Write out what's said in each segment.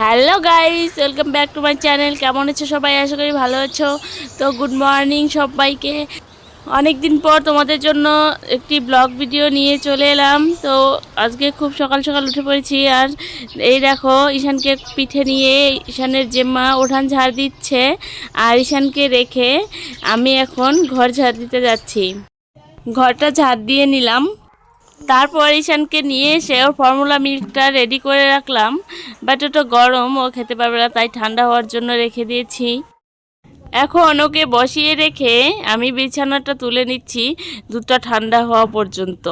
Hello guys, welcome back to my channel. কেমন আছো সবাই? আশা করি ভালো আছো। তো গুড মর্নিং সবাইকে। অনেক দিন পর তোমাদের জন্য একটি ব্লগ ভিডিও নিয়ে চলে এলাম। তো আজকে খুব সকাল সকাল উঠে পড়েছি আর এই দেখো, ঈশানকে পিঠে নিয়ে ঈশানের জেম্মা ওঠান ঝাড় দিচ্ছে আর ঈশানকে রেখে আমি এখন ঘর ঝাড় দিতে যাচ্ছি। ঘরটা ঝাড় দিয়ে নিলাম। তারপর ঈশানকে নিয়ে এসে ওর ফর্মুলা মিল্কটা রেডি করে রাখলাম। বাট ওটা গরম, ও খেতে পারবে না, তাই ঠান্ডা হওয়ার জন্য রেখে দিয়েছি। এখন ওকে বসিয়ে রেখে আমি বিছানাটা তুলে নিচ্ছি দুধটা ঠান্ডা হওয়া পর্যন্ত।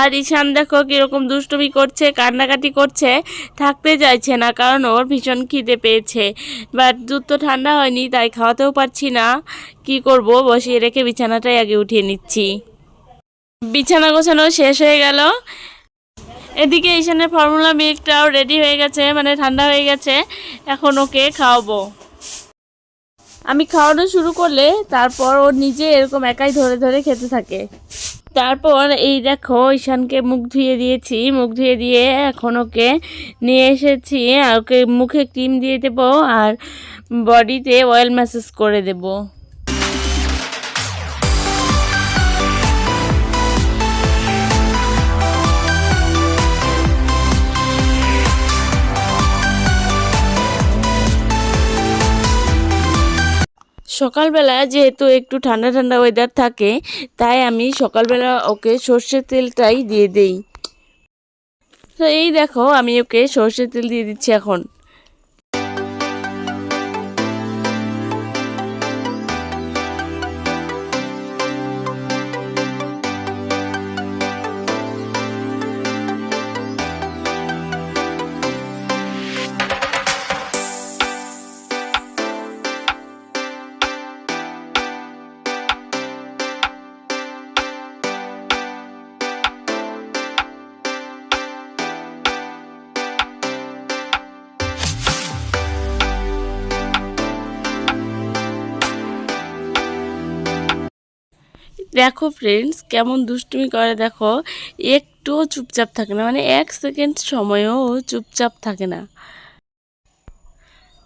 আর ঈশান দেখো কীরকম দুষ্টুমি করছে, কান্নাকাটি করছে, থাকতে চাইছে না, কারণ ওর ভীষণ খিদে পেয়েছে। বাট দুধ তো ঠান্ডা হয়নি, তাই খাওয়াতেও পারছি না। কি করব, বসিয়ে রেখে বিছানাটাই আগে উঠিয়ে নিচ্ছি। বিছানা গোছানো শেষ হয়ে গেল। এদিকে ঈশানের ফর্মুলা মিল্কটাও রেডি হয়ে গেছে মানে ঠান্ডা হয়ে গেছে। এখন ওকে খাওয়াবো। আমি খাওয়ানো শুরু করলে তারপর ও নিজে এরকম একাই ধরে ধরে খেতে থাকে। তারপর এই দেখো, ঈশানকে মুখ ধুয়ে দিয়েছি। মুখ ধুয়ে দিয়ে এখন ওকে নিয়ে এসেছি। ওকে মুখে ক্রিম দিয়ে দেবো আর বডিতে অয়েল ম্যাসেজ করে দেবো। সকালবেলা যেহেতু একটু ঠান্ডা ঠান্ডা ওয়েদার থাকে, তাই আমি সকালবেলা ওকে সর্ষের তেলটাই দিয়ে দেই। তো এই দেখো, আমি ওকে সর্ষের তেল দিয়ে দিচ্ছি এখন। দেখো ফ্রেন্ডস কেমন দুষ্টুমি করে দেখো, একটুও চুপচাপ থাকে না মানে এক সেকেন্ড সময়ও চুপচাপ থাকে না।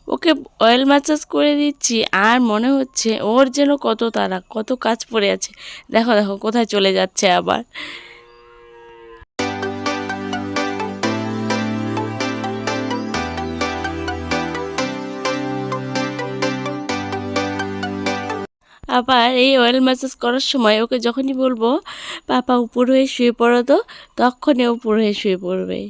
ওকে অয়েল ম্যাসাজ করে দিচ্ছি, আর মনে হচ্ছে ওর যেন কত তারা কত কাজ পড়ে আছে। দেখো দেখো, কোথায় চলে যাচ্ছে আবার। আবার এই অয়েল ম্যাসাজ করার সময় ওকে যখনই বলব, পাপা উপর হয়ে শুয়ে পড়ো তো তখনই উপর হয়ে শুয়ে পড়বে।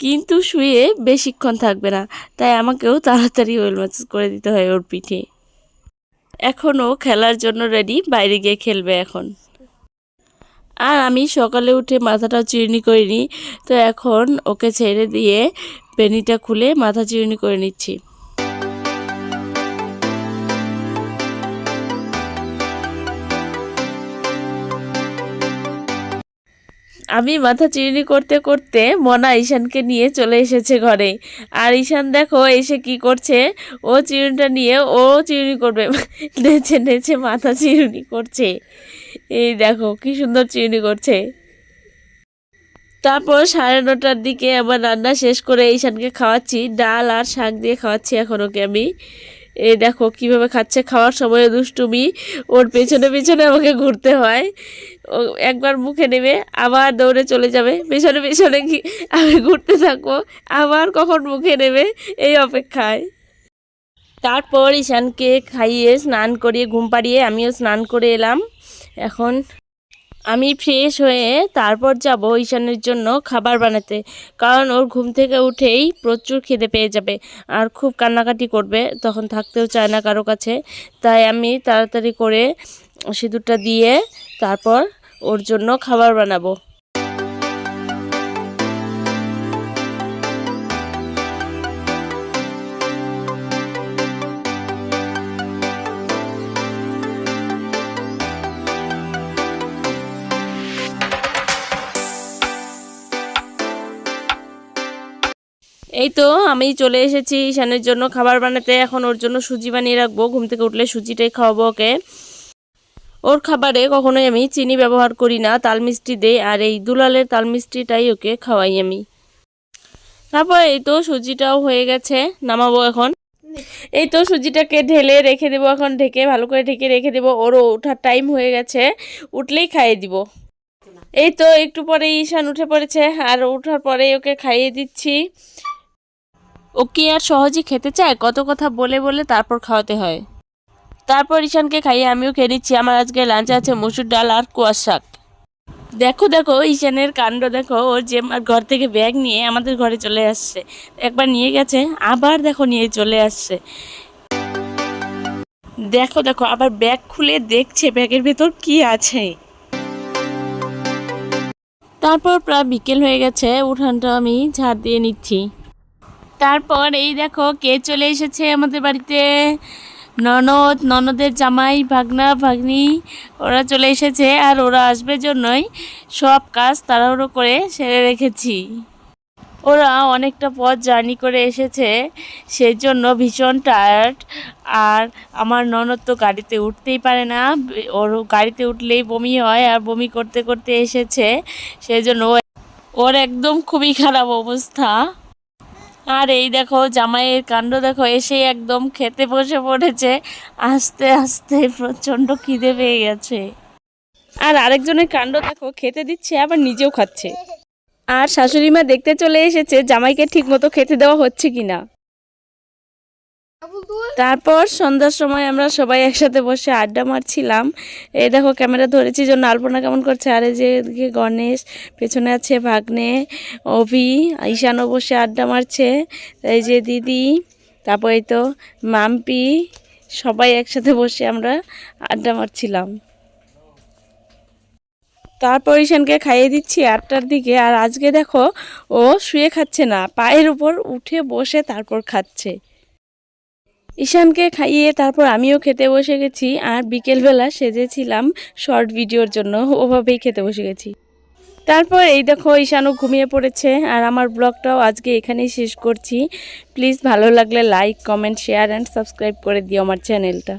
কিন্তু শুয়ে বেশিক্ষণ থাকবে না, তাই আমাকেও তাড়াতাড়ি অয়েল ম্যাসাজ করে দিতে হয় ওর পিঠে। এখনও খেলার জন্য রেডি বাইরে গিয়ে খেলবে এখন। আর আমি সকালে উঠে মাথাটা চিরুনি করিনি, তো এখন ওকে ছেড়ে দিয়ে বেনিটা খুলে মাথা চিরুনি করে নিচ্ছি। আমি মাথা চিরুনি করতে করতে মনা ঈশানকে নিয়ে চলে এসেছে ঘরে। আর ঈশান দেখো এসে কি করছে? ও চিরুনিটা নিয়ে ও চিরুনি করবে। নেচে নেচে মাথা চিরুনি করছে। এই দেখো কি সুন্দর চিরুনি করছে। তারপর সাড়ে নটার দিকে আমার রান্না শেষ করে ঈশানকে খাওয়াচ্ছি। ডাল আর শাক দিয়ে খাওয়াচ্ছি এখন ওকে আমি। এই দেখো কীভাবে খাচ্ছে, খাওয়ার সময় দুষ্টুমি, ওর পেছনে পেছনে আমাকে ঘুরতে হয়। ও একবার মুখে নেবে, আবার দৌড়ে চলে যাবে। পেছনে পেছনে আমি ঘুরতে থাকব, আবার কখন মুখে নেবে, এই অপেক্ষায়। তারপর ঈশানকে খাইয়ে স্নান করিয়ে ঘুম পাড়িয়ে আমিও স্নান করে এলাম। এখন আমি ফ্রেশ হয়ে তারপর যাব ঈশানের জন্য খাবার বানাতে। কারণ ওর ঘুম থেকে উঠেই প্রচুর খিদে পেয়ে যাবে আর খুব কান্নাকাটি করবে, তখন থাকতেও চায় না কারও কাছে। তাই আমি তাড়াতাড়ি করে সিঁদুরটা দিয়ে তারপর ওর জন্য খাবার বানাবো। এই তো আমি চলে এসেছি ঈশানের জন্য খাবার বানাতে। এখন ওর জন্য সুজি বানিয়ে রাখব। ঘুম থেকে উঠলে সুজিটাই খাওয়াবো ওকে। ওর খাবারে কখনোই আমি চিনি ব্যবহার করি না, তাল মিষ্টি দেই, আর এই দুলালের তাল মিষ্টিটাই ওকে খাওয়াই আমি। তারপর এই তো সুজিটাও হয়ে গেছে, নামাবো এখন। এই তো সুজিটাকে ঢেলে রেখে দেবো এখন, ঢেকে ভালো করে ঢেকে রেখে দেবো। ওরও ওঠার টাইম হয়ে গেছে, উঠলেই খাইয়ে দিব। এই তো একটু পরে ঈশান উঠে পড়েছে, আর ওঠার পরে ওকে খাইয়ে দিচ্ছি। ও কি আর সহজে খেতে চায়? কত কথা বলে বলে তারপর খাওয়াতে হয়। তারপর ঈশানকে খাইয়ে আমিও খেয়ে নিচ্ছি। আমার আজকে লাঞ্চে আছে মসুর ডাল আর কুয়ার শাক। দেখো দেখো, ঈশানের কাণ্ড দেখো। ওর যে আমার ঘর থেকে ব্যাগ নিয়ে আমাদের ঘরে চলে আসছে। একবার নিয়ে গেছে, আবার দেখো নিয়ে চলে আসছে। দেখো দেখো, আবার ব্যাগ খুলে দেখছে ব্যাগের ভেতর কি আছে। তারপর প্রায় বিকেল হয়ে গেছে। উঠানটা আমি ঝাড় দিয়ে নিচ্ছি। তারপর এই দেখো কে চলে এসেছে আমাদের বাড়িতে? ননদ, ননদের জামাই, ভাগনা, ভাগ্নি, ওরা চলে এসেছে আর ওরা আসবে জন্যই। সব কাজ তাড়াহুড়ো করে সেরে রেখেছি। ওরা অনেকটা পথ জার্নি করে এসেছে সেই জন্য ভীষণ টায়ার্ড আর আমার ননদ তো গাড়িতে উঠতেই পারে না, ওর গাড়িতে উঠলেই বমি হয় আর বমি করতে করতে এসেছে সেই জন্য ওর একদম খুবই খারাপ অবস্থা। আর এই দেখো, জামাইয়ের কাণ্ড দেখো, এসে একদম খেতে বসে পড়েছে। আস্তে আস্তে প্রচণ্ড খিদে পেয়ে গেছে। আর আরেকজনের কাণ্ড দেখো, খেতে দিচ্ছে, আবার নিজেও খাচ্ছে। আর শাশুড়ি মা দেখতে চলে এসেছে, জামাইকে ঠিক মতো খেতে দেওয়া হচ্ছে কিনা। তারপর সন্ধ্যার সময় আমরা সবাই একসাথে বসে আড্ডা মারছিলাম। এই দেখো, ক্যামেরা ধরেছি জন্য আলপনা কেমন করছে? আর এই যে এদিকে গণেশ, পেছনে আছে ভাগ্নে, অভি, ঈশানও বসে আড্ডা মারছে। এই যে দিদি, তারপর তো মাম্পি, সবাই একসাথে বসে আমরা আড্ডা মারছিলাম। তারপর ঈশানকে খাইয়ে দিচ্ছি আটটার দিকে। আর আজকে দেখো, ও শুয়ে খাচ্ছে না, পায়ের উপর উঠে বসে তারপর খাচ্ছে। ঈশানকে খাইয়ে তারপর আমিও খেতে বসে গেছি আর বিকেলবেলা সেজেছিলাম শর্ট ভিডিওর জন্য, ওভাবেই খেতে বসে গেছি। তারপর এই দেখো ঈশানও ঘুমিয়ে পড়েছে আর আমার ব্লগটাও আজকে এখানেই শেষ করছি। প্লিজ ভালো লাগলে like, comment, share and subscribe করে দিও আমার চ্যানেলটা।